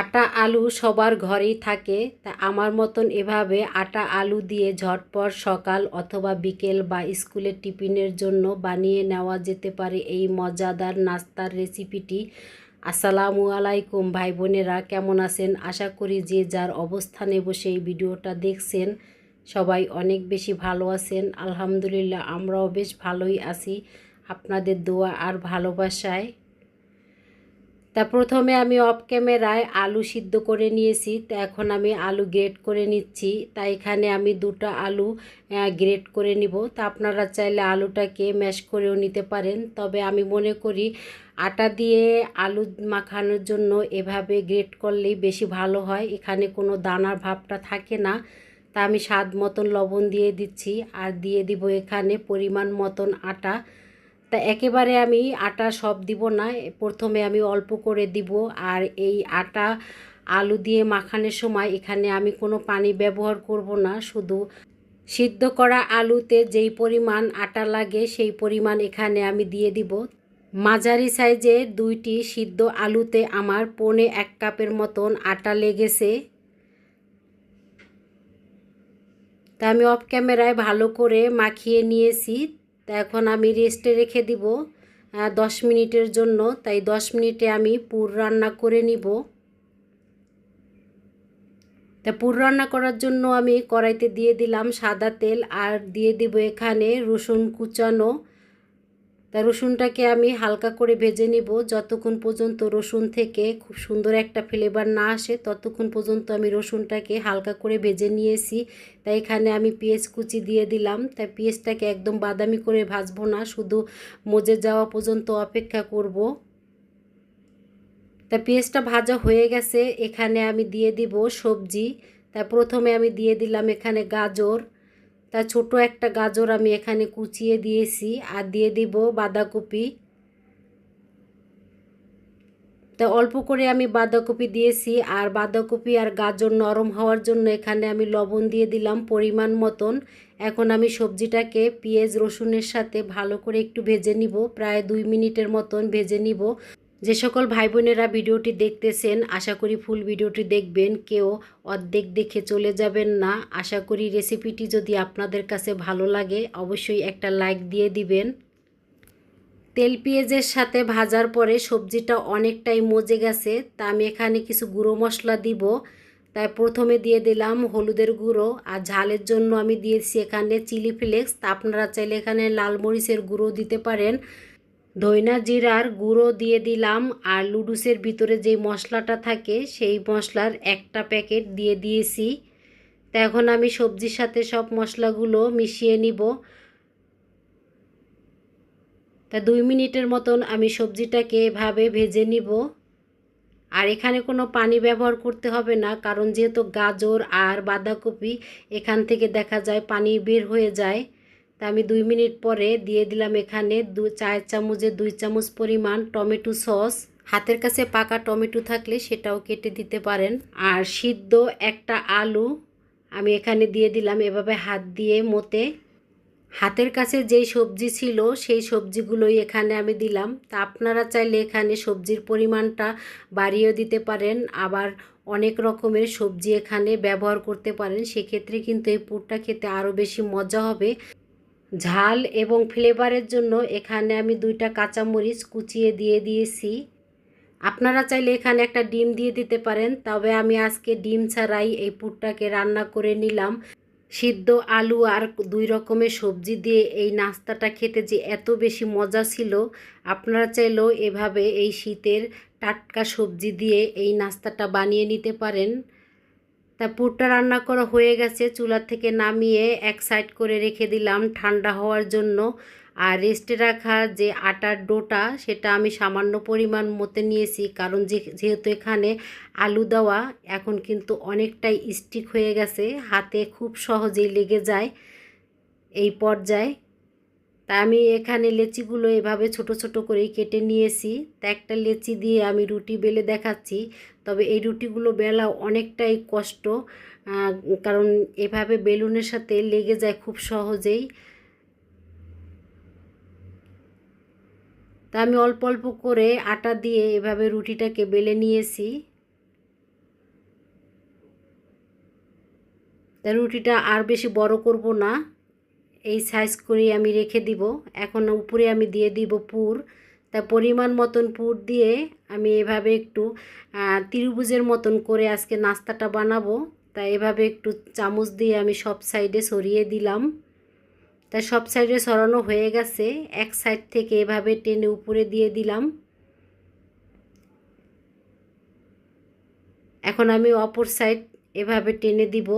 আটা আলু সবার ঘরেই থাকে, তা আমার মতন এভাবে আটা আলু দিয়ে ঝটপট সকাল অথবা বিকেল বা স্কুলের টিফিনের জন্য বানিয়ে নেওয়া যেতে পারে এই মজাদার নাস্তার রেসিপিটি। আসসালামু আলাইকুম ভাই বোনেরা কেমন আছেন? আশা করি যে যার অবস্থানে বসে এই ভিডিওটা দেখছেন সবাই অনেক বেশি ভালো আছেন। আলহামদুলিল্লাহ আমরাও বেশ ভালোই আছি। আপনাদের দোয়া আর ভালোবাসায় তা প্রথমে আমি অফ ক্যামেরায় আলু সিদ্ধ করে নিয়েছি, তা এখন আমি আলু গ্রেট করে নিচ্ছি। তা এখানে আমি দুটো আলু গ্রেট করে নিব। তা আপনারা চাইলে আলুটাকে ম্যাশ করেও নিতে পারেন। তবে আমি মনে করি আটা দিয়ে আলু মাখানোর জন্য এভাবে গ্রেট করলেই বেশি ভালো হয়। এখানে কোনো দানার ভাবটা থাকে না। তা আমি স্বাদ মতন লবণ দিয়ে দিচ্ছি। আর দিয়ে দিব এখানে পরিমাণ মতন আটা। তা একেবারে আমি আটা সব দিব না, প্রথমে আমি অল্প করে দিব। আর এই আটা আলু দিয়ে মাখানোর সময় এখানে আমি কোনো পানি ব্যবহার করব না, শুধু সিদ্ধ করা আলুতে যেই পরিমাণ আটা লাগে সেই পরিমাণ এখানে আমি দিয়ে দিব। মাঝারি সাইজের দুইটি সিদ্ধ আলুতে আমার পনে এক কাপের মতন আটা লেগেছে। তা আমি অফ ক্যামেরায় ভালো করে মাখিয়ে নিয়েছি। তা এখন আমি রেস্টে রেখে দিব দশ মিনিটের জন্য। তাই দশ মিনিটে আমি পুর রান্না করে নিব। তা পুর রান্না করার জন্য আমি কড়াইতে দিয়ে দিলাম সাদা তেল আর দিয়ে দিব এখানে রসুন কুচানো তা রসুনটাকে আমি হালকা করে ভেজে নিব। যতক্ষণ পর্যন্ত রসুন থেকে খুব সুন্দর একটা ফ্লেভার না আসে, ততক্ষণ পর্যন্ত আমি রসুনটাকে হালকা করে ভেজে নিয়েছি। তাই এখানে আমি পেঁয়াজ কুচি দিয়ে দিলাম। তাই পেঁয়াজটাকে একদম বাদামি করে ভাজবো না, শুধু মজে যাওয়া পর্যন্ত অপেক্ষা করব। তা পেঁয়াজটা ভাজা হয়ে গেছে। এখানে আমি দিয়ে দিব সবজি। তা প্রথমে আমি দিয়ে দিলাম এখানে গাজর। তা ছোট একটা গাজর আমি এখানে কুচিয়ে দিয়েছি আর দিয়ে দিব বাঁধাকপি। তা অল্প করে আমি বাঁধাকপি দিয়েছি আর বাঁধাকপি আর গাজর নরম হওয়ার জন্য এখানে আমি লবণ দিয়ে দিলাম পরিমাণ মতন। এখন আমি সবজিটাকে পেঁয়াজ, রসুনের সাথে ভালো করে একটু ভেজে নিব, প্রায় দুই মিনিটের মতন ভেজে নিব। যে সকল ভাই বোনেরা ভিডিওটি দেখতেছেন, আশা করি ফুল ভিডিওটি দেখবেন। কেউ অর্ধেক দেখে চলে যাবেন না। আশা করি রেসিপিটি যদি আপনাদের কাছে ভালো লাগে, অবশ্যই একটা লাইক দিয়ে দিবেন। তেল পেঁয়াজের সাথে ভাজার পরে সবজিটা অনেকটাই মজে গেছে। তা আমি এখানে কিছু গুঁড়ো মশলা দিব। তাই প্রথমে দিয়ে দিলাম হলুদের গুঁড়ো আর ঝালের জন্য আমি দিয়েছি এখানে চিলি ফ্লেক্স। তা আপনারা চাইলে এখানে লাল মরিচের গুঁড়ো দিতে পারেন। ধইনা জিরার গুঁড়ো দিয়ে দিলাম আর লুডুসের ভিতরে যে মশলাটা থাকে সেই মশলার একটা প্যাকেট দিয়ে দিয়েছি। তা এখন আমি সবজির সাথে সব মশলাগুলো মিশিয়ে নিব। তা দুই মিনিটের মতন আমি সবজিটাকে এভাবে ভেজে নিব। আর এখানে কোনো পানি ব্যবহার করতে হবে না, কারণ যেহেতু গাজর আর বাঁধাকপি এখান থেকে দেখা যায় পানি বের হয়ে যায়। তা আমি দুই মিনিট পরে দিয়ে দিলাম এখানে দু, চার চামচের দুই চামচ পরিমাণ টমেটো সস। হাতের কাছে পাকা টমেটো থাকলে সেটাও কেটে দিতে পারেন। আর সিদ্ধ একটা আলু আমি এখানে দিয়ে দিলাম এভাবে হাত দিয়ে মতে। হাতের কাছে যেই সবজি ছিল সেই সবজিগুলোই এখানে আমি দিলাম। তা আপনারা চাইলে এখানে সবজির পরিমাণটা বাড়িয়েও দিতে পারেন। আবার অনেক রকমের সবজি এখানে ব্যবহার করতে পারেন। সেক্ষেত্রে কিন্তু এই পুরটা খেতে আরও বেশি মজা হবে। ঝাল এবং ফ্লেভারের জন্য এখানে আমি দুইটা কাঁচামরিচ কুচিয়ে দিয়ে দিয়েছি। আপনারা চাইলে এখানে একটা ডিম দিয়ে দিতে পারেন, তবে আমি আজকে ডিম ছাড়াই এই পুরটাকে রান্না করে নিলাম। সিদ্ধ আলু আর দুই রকমের সবজি দিয়ে এই নাস্তাটা খেতে যে এত বেশি মজা ছিল, আপনারা চাইলেও এভাবে এই শীতের টাটকা সবজি দিয়ে এই নাস্তাটা বানিয়ে নিতে পারেন। তা পুরটা রান্না করা হয়ে গেছে, চুলার থেকে নামিয়ে এক সাইড করে রেখে দিলাম ঠান্ডা হওয়ার জন্য। আর রেস্টে রাখা যে আটার ডোটা, সেটা আমি সামান্য পরিমাণ মতে নিয়েছি, কারণ যেহেতু এখানে আলু দেওয়া, এখন কিন্তু অনেকটাই স্টিক হয়ে গেছে, হাতে খুব সহজেই লেগে যায় এই পর্যায়ে। তাই আমি এখানে লেচিগুলো এভাবে ছোট ছোট করে কেটে নিয়েছি। তা একটা লেচি দিয়ে আমি রুটি বেলে দেখাচ্ছি। তবে এই রুটিগুলো বেলা অনেকটাই কষ্ট কারণ এভাবে বেলুনের সাথে লেগে যায় খুব সহজেই। তা আমি অল্প অল্প করে আটা দিয়ে এভাবে রুটিটাকে বেলে নিয়েছি। তা রুটিটা আর বেশি বড় করব না। এই সাইজ করে আমি রেখে দিব। এখন উপরে আমি দিয়ে দিব পুর। তা পরিমাণ মতন পুর দিয়ে আমি এভাবে একটু ত্রিভুজের মতন করে আজকে নাস্তাটা বানাবো। তা এভাবে একটু চামচ দিয়ে আমি সব সাইডে সরিয়ে দিলাম। তা সব সাইডে সরানো হয়ে গেছে। এক সাইড থেকে এভাবে টেনে উপরে দিয়ে দিলাম। এখন আমি অপর সাইড এভাবে টেনে দিব।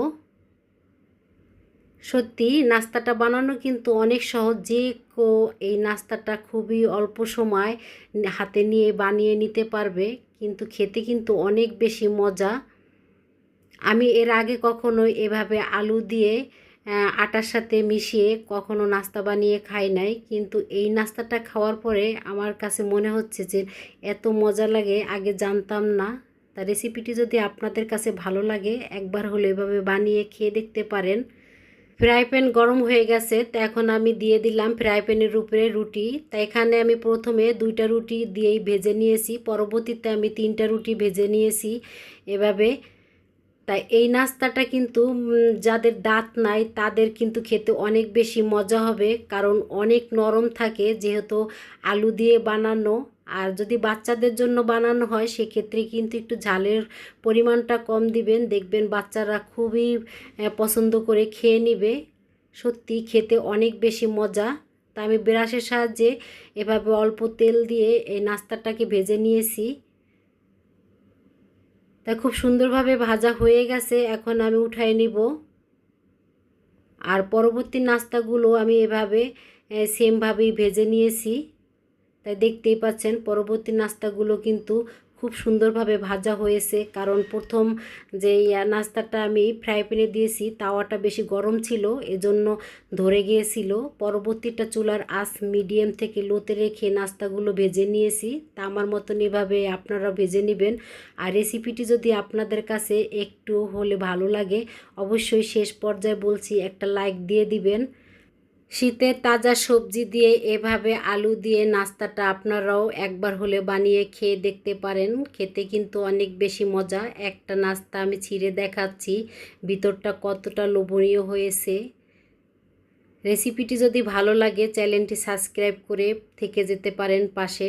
সত্যি নাস্তাটা বানানো কিন্তু অনেক সহজ। যে কেউ এই নাস্তাটা খুবই অল্প সময় হাতে নিয়ে বানিয়ে নিতে পারবে, কিন্তু খেতে কিন্তু অনেক বেশি মজা। আমি এর আগে কখনো এভাবে আলু দিয়ে আটার সাথে মিশিয়ে কখনো নাস্তা বানিয়ে খাই নাই, কিন্তু এই নাস্তাটা খাওয়ার পরে আমার কাছে মনে হচ্ছে যে এত মজা লাগে, আগে জানতাম না। তা রেসিপিটি যদি আপনাদের কাছে ভালো লাগে, একবার হলে এভাবে বানিয়ে খেয়ে দেখতে পারেন। ফ্রাই প্যান গরম হয়ে গেছে, তো এখন আমি দিয়ে দিলাম ফ্রাই প্যানের উপরে রুটি। তা এখানে আমি প্রথমে দুইটা রুটি দিয়েই ভেজে নিয়েছি, পরবর্তীতে আমি তিনটা রুটি ভেজে নিয়েছি এভাবে। তাই এই নাস্তাটা কিন্তু যাদের দাঁত নাই তাদের কিন্তু খেতে অনেক বেশি মজা হবে, কারণ অনেক নরম থাকে, যেহেতু আলু দিয়ে বানানো। আর যদি বাচ্চাদের জন্য বানানো হয়, সেক্ষেত্রে কিন্তু একটু ঝালের পরিমাণটা কম দিবেন। দেখবেন বাচ্চারা খুবই পছন্দ করে খেয়ে নেবে। সত্যি খেতে অনেক বেশি মজা। তা আমি ব্রাশের সাহায্যে এভাবে অল্প তেল দিয়ে এই নাস্তাটাকে ভেজে নিয়েছি। তা খুব সুন্দরভাবে ভাজা হয়ে গেছে, এখন আমি উঠাই নিব। আর পরবর্তী নাস্তাগুলো আমি এভাবে সেমভাবেই ভেজে নিয়েছি। তাই দেখতেই পাচ্ছেন পরবর্তী নাস্তাগুলো কিন্তু খুব সুন্দরভাবে ভাজা হয়েছে। কারণ প্রথম যে নাস্তাটা আমি ফ্রাই প্যানে দিয়েছি, তাওয়াটা বেশি গরম ছিল, এজন্য ধরে গিয়েছিল। পরবর্তীটা চুলার আঁচ মিডিয়াম থেকে লোতে রেখে নাস্তাগুলো ভেজে নিয়েছি। তা আমার মতন এভাবে আপনারা ভেজে নেবেন। আর রেসিপিটি যদি আপনাদের কাছে একটু হলে ভালো লাগে, অবশ্যই শেষ পর্যায়ে বলছি একটা লাইক দিয়ে দিবেন। শীতের তাজা সবজি দিয়ে এভাবে আলু দিয়ে নাস্তাটা আপনারাও একবার হলে বানিয়ে খেয়ে দেখতে পারেন। খেতে কিন্তু অনেক বেশি মজা। একটা নাস্তা আমি ছিঁড়ে দেখাচ্ছি। ভিতরটা কতটা লোভনীয় হয়েছে। রেসিপিটি যদি ভালো লাগে, চ্যানেলটি সাবস্ক্রাইব করে থেকে যেতে পারেন পাশে।